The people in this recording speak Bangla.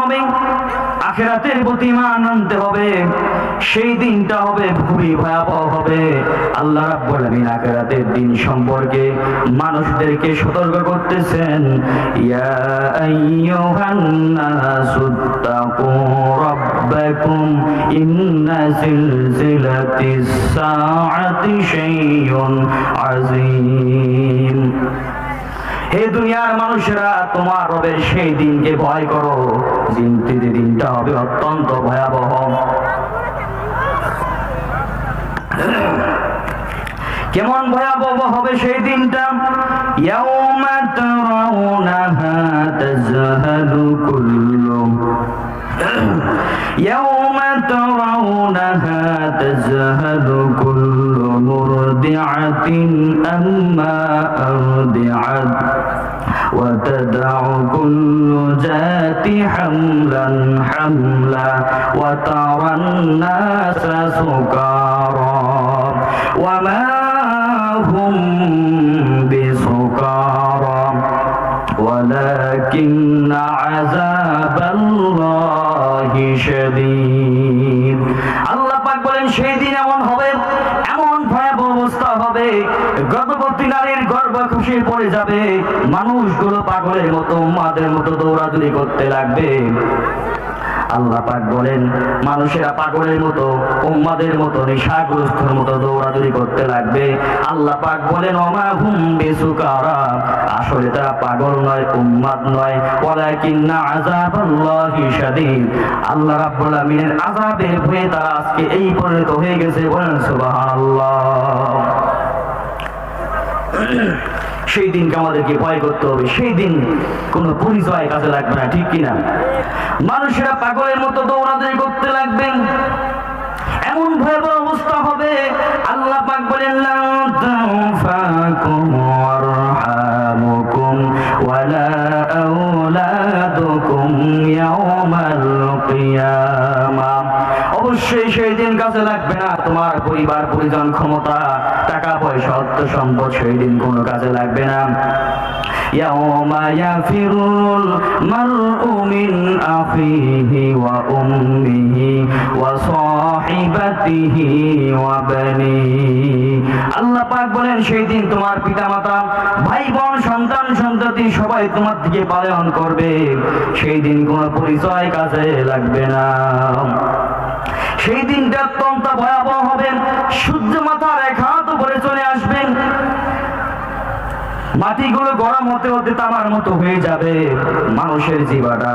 হবে, আখেরাতের প্রতি আনতে হবে, সেই দিনটা হবে খুবই ভয়াবহ হবে। আল্লাহ রাব্বুল আখেরাতের দিন সম্পর্কে মানুষদেরকে সতর্ক করতেছেন, ইয়া আইয়ুহান নাসুত্তাকু রাব্বাকুম ইন্না জিলজিলাতিস সাআতি শাইউন আযীম। হে দুনিয়ার মানুষেরা, তোমার রবের সেই দিনকে ভয় করো। দিন দিনটা হবে অত্যন্ত ভয়াবহ। কেমন ভয়াবহ হবে সেই দিনটা? ইয়াউমা তারাউনাহা তাজহালু কুল্লু। না তারাউনাহা তাজহালু أما أرضعت وتدع كل ذات حملا حملا وترى الناس سكارى وما هم بسكارى ولكن عذاب الله شديد আল্লাহ পাক বলেন সেই গর্ভ খুশি পড়ে যাবে। মানুষগুলো পাগলের মতো মাদের মতো দৌড়াদৌড়ি করতে লাগবে। আল্লাহ পাক বলেন, মানুষেরা পাগলের মতো, উম্মাদের মতো, নেশাগ্রস্তর মতো দৌড়াদৌড়ি করতে লাগবে। আল্লাহ পাক বলেন অমা হুম বেসুকারা। আসলে তারা পাগল নয়, উম্মাদ নয়। ওয়ালাকিন্না আযাবাল্লাহি শাদীদ। আল্লাহ রাব্বুল আমিনের আযাবের ভয়ে তারা আজকে এই পরিণত হয়ে গেছে বলেন, সুবহানাল্লাহ। সেই দিনকে আমাদেরকে ভয় করতে হবে। সেই দিন কোনো পরিচয় কাজে লাগবে না, ঠিক কিনা? মানুষেরা পাগলের মতো দৌড়াদৌড়ি করতে লাগবেন এমন ভয়াবহ অবস্থা হবে, আল্লাহ পাক বলেন ওয়ালা আওলাদুকুম ইয়াওমাল কিয়ামা অবশ্যই সেই দিন কাজে লাগবে না তোমার পরিবার পরিজন ক্ষমতা টাকা পয়সা অর্থ সম্পদ সেই দিন কোনো কাজে লাগবে না يوم يفر المرء من أخيه وأمه وصاحبته وبنيه আল্লাহ পাক বলেন সেই দিন তোমার পিতামাতা ভাই বোন সন্তান সন্ততি সবাই তোমার দিকে পালন করবে সেই দিন কোনো পরিচয় কাজে লাগবে না সেই দিনটা অত্যন্ত ভয়াবহ হবেন সূর্য মাথার এক হাত উপরে চলে আসবেন মাটিগুলো গরম হতে হতে তামার মতো হয়ে যাবে মানুষের জীবাটা